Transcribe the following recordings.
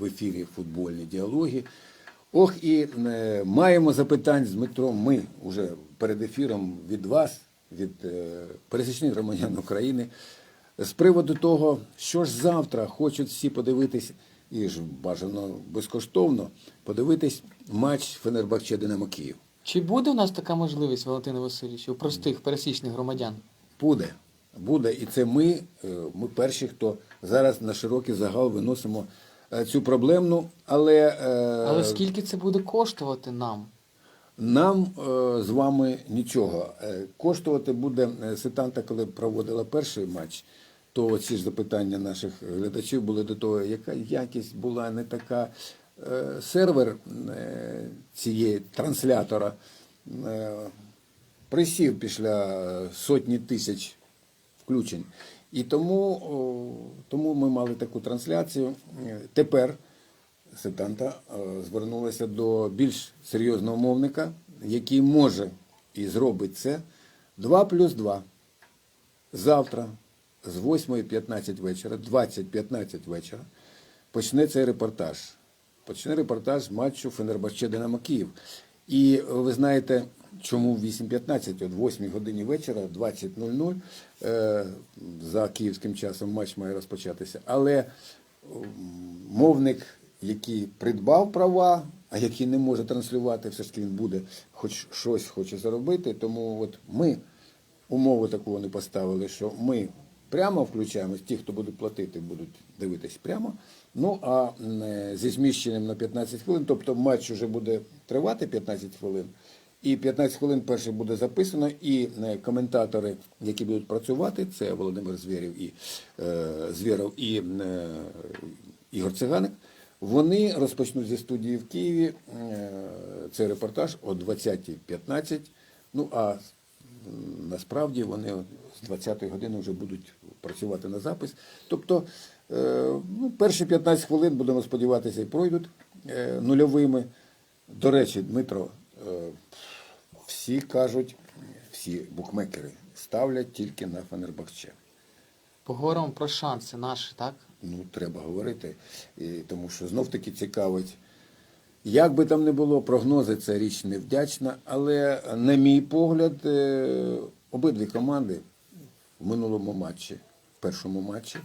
в ефірі футбольні діалоги. Ох, і е, маємо запитань з Дмитром. Ми вже перед ефіром від вас, від е, пересічних громадян України, з приводу того, що ж завтра хочуть всі подивитись, і ж бажано безкоштовно подивитись матч Фенербахче Динамо Київ. Чи буде у нас така можливість, Валентина Васильович, у простих пересічних громадян? Буде. Буде. І це ми, е, ми перші, хто зараз на широкий загал виносимо цю проблемну, але, е, Але скільки це буде коштувати нам? нам е, з вами нічого. Е, Коштувати буде е, Сетанта, коли проводила перший матч, то ці ж запитання наших глядачів були до того, яка якість була не така. Е, Сервер е, цієї транслятора е, присів після сотні тисяч включень. І тому, тому ми мали таку трансляцію. Е, Тепер Сетанта е, звернулася до більш серйозного мовника, який може і зробить це 2 плюс 2. Завтра з 8.15 вечора, 20.15 вечора, почне цей репортаж. Почне репортаж матчу Фенербахче Динамо Київ. І ви знаєте, чому в 8.15, от 8 годині вечора, 20.00, е, за київським часом матч має розпочатися. Але мовник, який придбав права, а який не може транслювати, все ж таки він буде, хоч щось хоче заробити. Тому от ми умови такого не поставили, що ми прямо включаємось, ті, хто буде платити, будуть дивитись прямо. Ну а е, зі зміщенням на 15 хвилин, тобто матч вже буде тривати 15 хвилин. І 15 хвилин перше буде записано, і е, коментатори, які будуть працювати, це Володимир Звєрів і е, Звєров і е, Ігор Циганик. Вони розпочнуть зі студії в Києві е, цей репортаж о 20.15. Ну а насправді вони з 20-ї години вже будуть працювати на запис. Тобто е, ну, перші 15 хвилин, будемо сподіватися, і пройдуть е, нульовими. До речі, Дмитро, е, всі кажуть, всі букмекери ставлять тільки на Фенербахче. Поговоримо про шанси наші, так? Ну, треба говорити, і, тому що знов таки цікавить. Як би там не було, прогнози це річ невдячна, але, на мій погляд, е, обидві команди в минулому матчі, в першому матчі,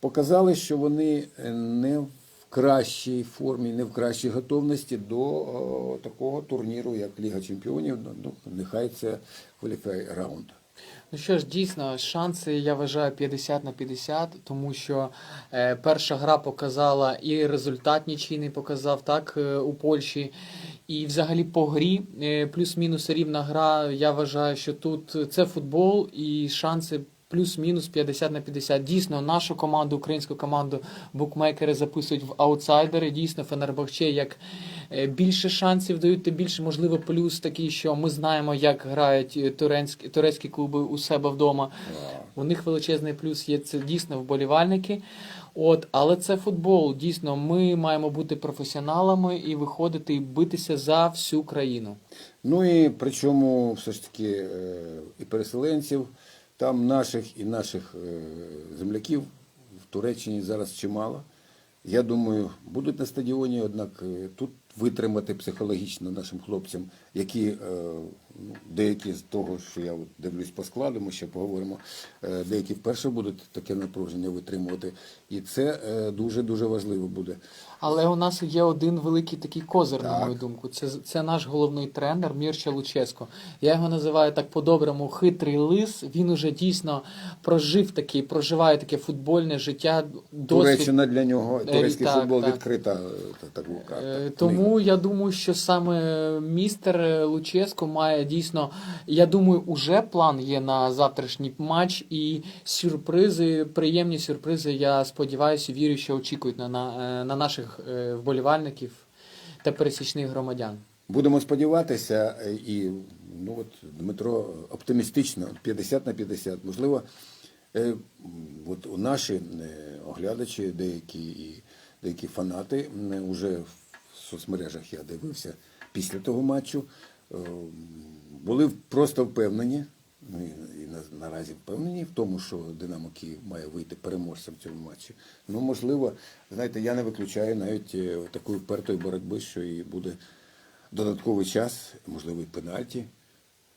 показали, що вони не кращій формі, не в кращій готовності до о, такого турніру, як Ліга Чемпіонів. Ну, нехай це кваліфай раунд. Ну що ж, дійсно, шанси я вважаю 50 на 50, тому що е, перша гра показала і результат нічийний показав так е, у Польщі. І взагалі по грі е, плюс-мінус рівна гра. Я вважаю, що тут це футбол і шанси. Плюс-мінус 50 на 50. Дійсно, нашу команду, українську команду, букмекери записують в аутсайдери. Дійсно, Фенербахче як е, більше шансів дають, тим більше, можливо, плюс такий, що ми знаємо, як грають е, турецькі, турецькі клуби у себе вдома. У них величезний плюс є це дійсно вболівальники. От, але це футбол. Дійсно, ми маємо бути професіоналами і виходити і битися за всю країну. Ну і причому все ж таки е, і переселенців, там наших і наших е, земляків в Туреччині зараз чимало. Я думаю, будуть на стадіоні, однак е, тут витримати психологічно нашим хлопцям, які е, ну, деякі з того, що я дивлюсь по складу, ми ще поговоримо, е, деякі вперше будуть таке напруження витримувати. І це е, дуже-дуже важливо буде. Але у нас є один великий такий козир, на мою думку. Це, це наш головний тренер Мірча Луческо. Я його називаю так по-доброму хитрий лис. Він уже дійсно прожив такий, проживає таке футбольне життя. Досвід. Туреччина для нього, турецький так, футбол так. відкрита та- таку Е, карту. Тому я думаю, що саме містер Луческо має дійсно, я думаю, уже план є на завтрашній матч і сюрпризи, приємні сюрпризи. Я сподіваюся, вірю, що очікують на, на, е, на наших е, вболівальників та пересічних громадян. Будемо сподіватися, е, і ну от Дмитро оптимістично, 50 на 50. Можливо, от наші оглядачі, деякі деякі фанати вже соцмережах я дивився після того матчу, е, були просто впевнені, ну і, наразі впевнені в тому, що Динамо Київ має вийти переможцем в цьому матчі. Ну, можливо, знаєте, я не виключаю навіть е, такої впертої боротьби, що і буде додатковий час, можливо, і пенальті.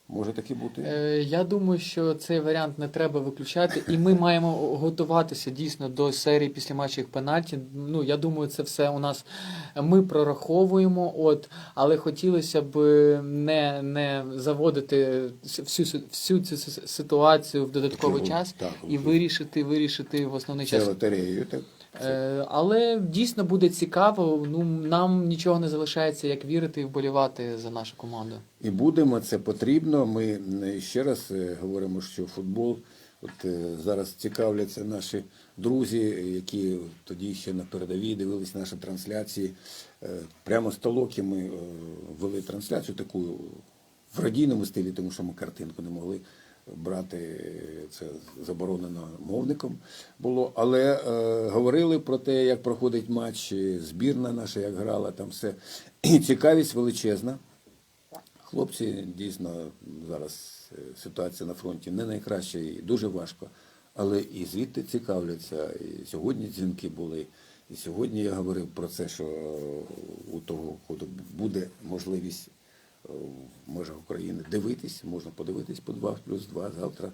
Може таки бути. Е, Я думаю, що цей варіант не треба виключати, і ми маємо готуватися дійсно до серії після матчів пенальті. Ну я думаю, це все у нас ми прораховуємо. От, але хотілося б не, не заводити всю всю цю ситуацію в додатковий Так, час так, і вирішити, вирішити в основний Це час. лотереєю, так? Е, Але дійсно буде цікаво. Ну нам нічого не залишається, як вірити і вболівати за нашу команду. І будемо, це потрібно. Ми е, ще раз е, говоримо, що футбол, от е, зараз цікавляться наші друзі, які тоді ще на передовій дивились наші трансляції. Прямо з толоки ми вели трансляцію таку в радійному стилі, тому що ми картинку не могли брати, це заборонено мовником було. Але е, говорили про те, як проходить матч, збірна наша, як грала, там все. І цікавість величезна. Хлопці дійсно зараз е, ситуація на фронті не найкраща і дуже важко. Але і звідти цікавляться. І сьогодні дзвінки були. І сьогодні я говорив про це, що у того, коли буде можливість в межах України дивитись, можна подивитись по 2 плюс 2 завтра.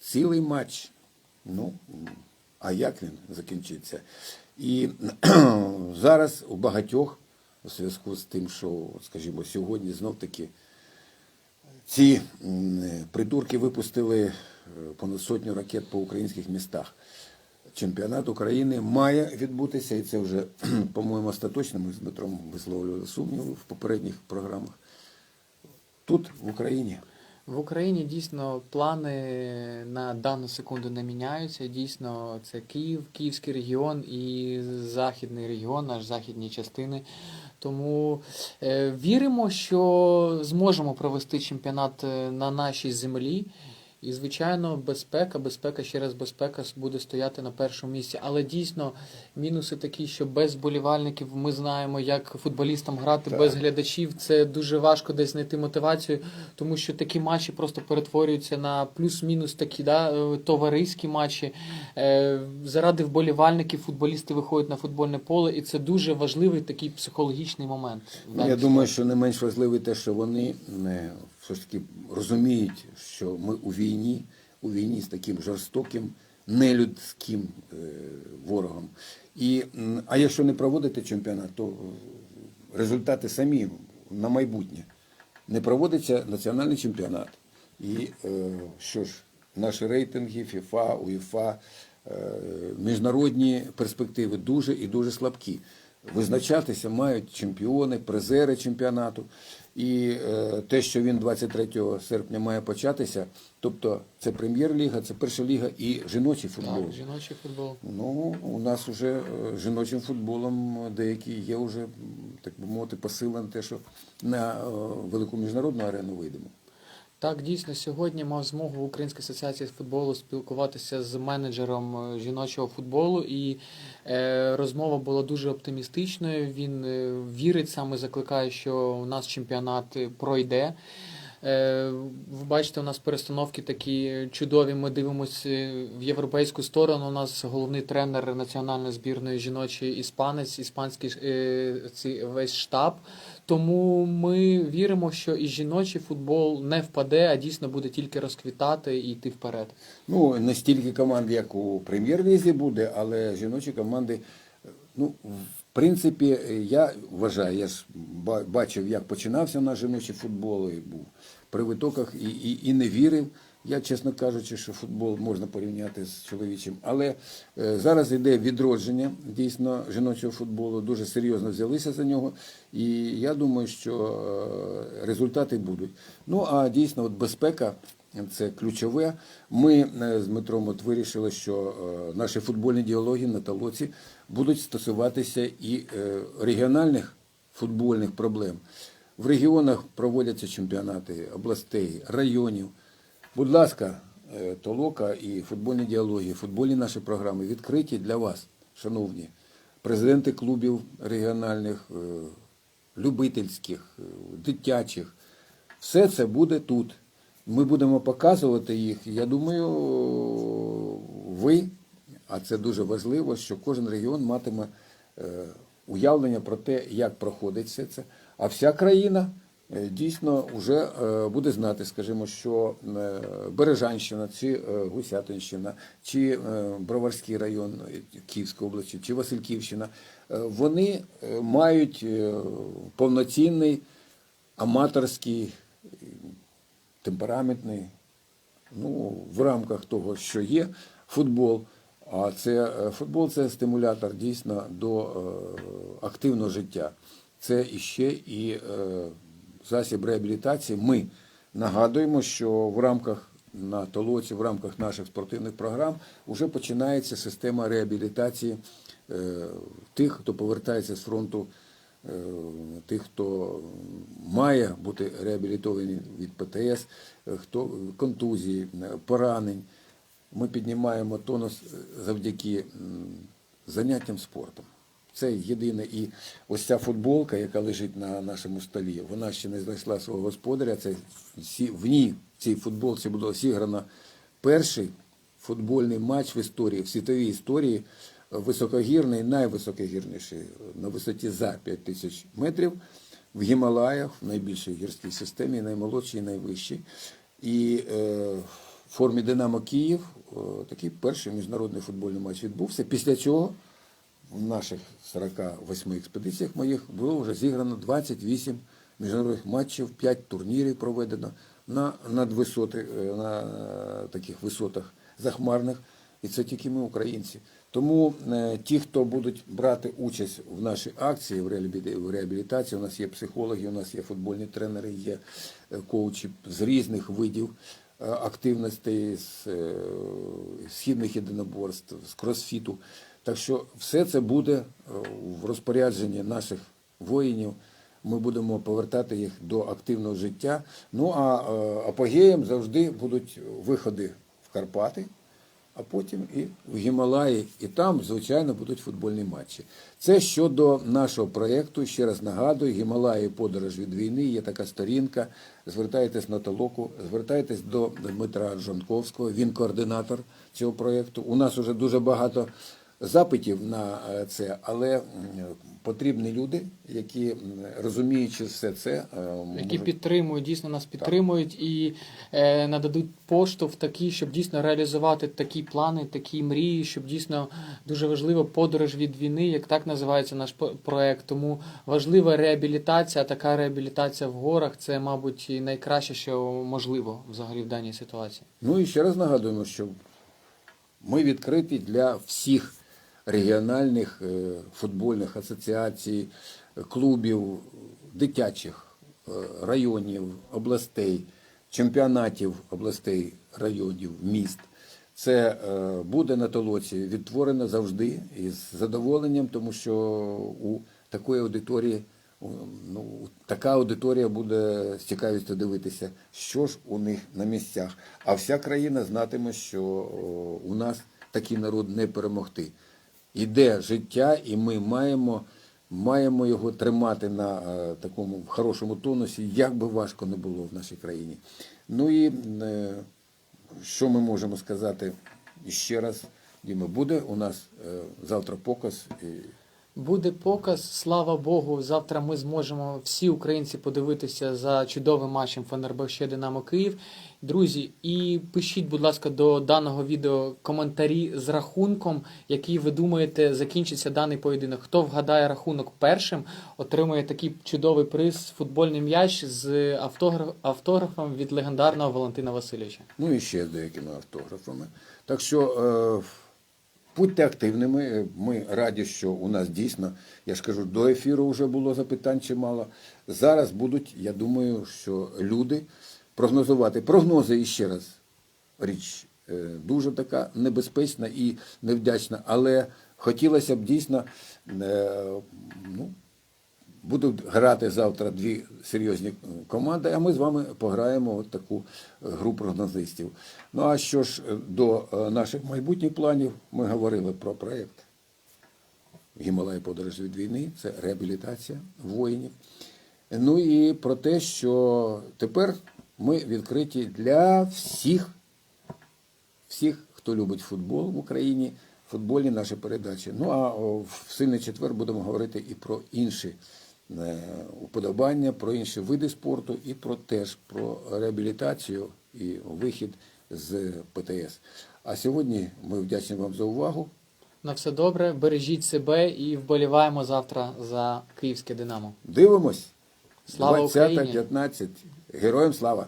Цілий матч. Ну, а як він закінчиться? І зараз у багатьох у зв'язку з тим, що, скажімо, сьогодні знов-таки ці придурки випустили е, понад сотню ракет по українських містах. Чемпіонат України має відбутися, і це вже, по-моєму, остаточно. Ми з Дмитром висловлювали сумніви в попередніх програмах. Тут, в Україні. В Україні дійсно плани на дану секунду не міняються. Дійсно, це Київ, Київський регіон і західний регіон, наш західні частини. Тому е, віримо, що зможемо провести чемпіонат е, на нашій землі. І, звичайно, безпека, безпека, ще раз безпека буде стояти на першому місці. Але дійсно мінуси такі, що без болівальників ми знаємо, як футболістам грати Так. без глядачів. Це дуже важко десь знайти мотивацію, тому що такі матчі просто перетворюються на плюс-мінус такі да, е, товариські матчі. Е, Заради вболівальників футболісти виходять на футбольне поле, і це дуже важливий такий психологічний момент. Я думаю, що не менш важливо те, що вони е, все ж таки розуміють, що ми у війні, у війні з таким жорстоким, нелюдським е, ворогом. І, а якщо не проводити чемпіонат, то е, результати самі на майбутнє. Не проводиться національний чемпіонат. І е, що ж, наші рейтинги, ФІФА, УЄФА, міжнародні перспективи дуже і дуже слабкі. Визначатися мають чемпіони, призери чемпіонату. І е, те, що він 23 серпня має початися, тобто це прем'єр-ліга, це перша ліга і жіночий футбол. Так, жіночий футбол. Ну, у нас вже е, жіночим футболом деякі є вже, так би мовити, посили на те, що на е, велику міжнародну арену вийдемо. Так, дійсно, сьогодні мав змогу в Українській асоціації з футболу спілкуватися з менеджером е, жіночого футболу, і е, розмова була дуже оптимістичною. Він е, вірить саме, закликає, що у нас чемпіонат е, пройде. Е, ви бачите, у нас перестановки такі чудові. Ми дивимося в європейську сторону. У нас головний тренер національної збірної жіночої іспанець, іспанський е, ці, весь штаб. Тому ми віримо, що і жіночий футбол не впаде, а дійсно буде тільки розквітати і йти вперед. Ну, не стільки команд, як у прем'єр-лізі буде, але жіночі команди, ну, в принципі, я вважаю, я ж бачив, як починався наш жіночий футбол, і був при витоках і, і, і не вірив. Я, чесно кажучи, що футбол можна порівняти з чоловічим. Але е, зараз йде відродження дійсно жіночого футболу, дуже серйозно взялися за нього. І я думаю, що е, результати будуть. Ну а дійсно, от безпека це ключове. Ми е, з Дмитром от вирішили, що наші футбольні діалоги на толоці будуть стосуватися і регіональних футбольних проблем. В регіонах проводяться чемпіонати областей, районів. Будь ласка, е, толока і футбольні діалоги, футбольні наші програми відкриті для вас, шановні президенти клубів регіональних, е, любительських, е, дитячих. Все це буде тут. Ми будемо показувати їх. Я думаю, ви, а це дуже важливо, що кожен регіон матиме уявлення про те, як проходить все це. А вся країна дійсно вже е, буде знати, скажімо, що е, Бережанщина, чи е, Гусятинщина, чи е, Броварський район е, Київської області, чи Васильківщина, е, вони е, мають е, повноцінний аматорський, е, темпераментний, ну, в рамках того, що є футбол. А це е, футбол це стимулятор дійсно до е, активного життя. Це іще і е, засіб реабілітації. Ми нагадуємо, що в рамках на толоці, в рамках наших спортивних програм вже починається система реабілітації е, тих, хто повертається з фронту е, тих, хто має бути реабілітований від ПТС, е, хто контузії, поранень. Ми піднімаємо тонус завдяки заняттям спортом. Це єдине. І ось ця футболка, яка лежить на нашому столі, вона ще не знайшла свого господаря. Це в ній, в цій футболці було зіграно перший футбольний матч в історії, в світовій історії, високогірний, найвисокогірніший на висоті за 5 тисяч метрів в Гімалаях, в найбільшій гірській системі, наймолодшій найвищій. І е, в формі Динамо Київ е, такий перший міжнародний футбольний матч відбувся. Після цього в наших 48 експедиціях моїх було вже зіграно 28 міжнародних матчів, 5 турнірів проведено на надвисоти, е, на таких висотах захмарних. І це тільки ми, українці. Тому е, ті, хто будуть брати участь в нашій акції в реабілітації, у нас є психологи, у нас є футбольні тренери, є е, коучі з різних видів е, активностей, з е, східних єдиноборств, з кросфіту. Так що все це буде е, в розпорядженні наших воїнів. Ми будемо повертати їх до активного життя. Ну а е, апогеєм завжди будуть виходи в Карпати, а потім і в Гімалаї. І там, звичайно, будуть футбольні матчі. Це щодо нашого проєкту. Ще раз нагадую, Гімалаї подорож від війни. Є така сторінка. Звертайтесь на толоку, звертайтесь до Дмитра Жонковського. Він координатор цього проєкту. У нас вже дуже багато запитів на е, це, але потрібні люди, які розуміючи все це, е, які можуть- підтримують, дійсно нас підтримують і е, нададуть поштовх такий, щоб дійсно реалізувати такі плани, такі мрії, щоб дійсно дуже важливо подорож від війни, як так називається наш проект. Тому важлива реабілітація. Така реабілітація в горах це, мабуть, і найкраще, що можливо взагалі в даній ситуації. Ну і ще раз нагадуємо, що ми відкриті для всіх регіональних е, футбольних асоціацій, клубів, дитячих е, районів, областей, чемпіонатів областей, районів, міст. Це е, буде на толоці відтворено завжди із задоволенням, тому що у такої аудиторії ну, така аудиторія буде з цікавістю дивитися, що ж у них на місцях. А вся країна знатиме, що у нас такий народ не перемогти. Іде життя, і ми маємо, маємо його тримати на е, такому хорошому тонусі, як би важко не було в нашій країні. Ну і е, що ми можемо сказати ще раз? Діма, буде у нас е, завтра показ. Буде показ, слава Богу. Завтра ми зможемо всі українці подивитися за чудовим матчем Фенербахче Динамо Київ. Друзі, і пишіть, будь ласка, до даного відео коментарі з рахунком, який ви думаєте закінчиться даний поєдинок. Хто вгадає рахунок першим, отримує такий чудовий приз футбольний м'яч з автограф, автографом від легендарного Валентина Васильовича. ну і ще з деякими автографами. Так що е, будьте активними. Ми раді, що у нас дійсно, я ж кажу, до ефіру вже було запитань чимало. Зараз будуть, я думаю, що люди прогнозувати. Прогнози іще раз річ е, дуже така небезпечна і невдячна, але хотілося б дійсно. е, ну, Будуть грати завтра дві серйозні команди, а ми з вами пограємо от таку е, гру прогнозистів. Ну а що ж е, до е, наших майбутніх планів, ми говорили про проєкт Гімалай подорож від війни, це реабілітація воїнів. Ну і про те, що тепер ми відкриті для всіх, всіх, хто любить футбол в Україні, футбольні наші передачі. Ну а в сильний четвер будемо говорити і про інші е, уподобання, про інші види спорту, і про теж про реабілітацію і вихід з ПТС. А сьогодні ми вдячні вам за увагу. На все добре, бережіть себе і вболіваємо завтра за київське Динамо. Дивимось. Слава Україні! 20-15. Героям слава!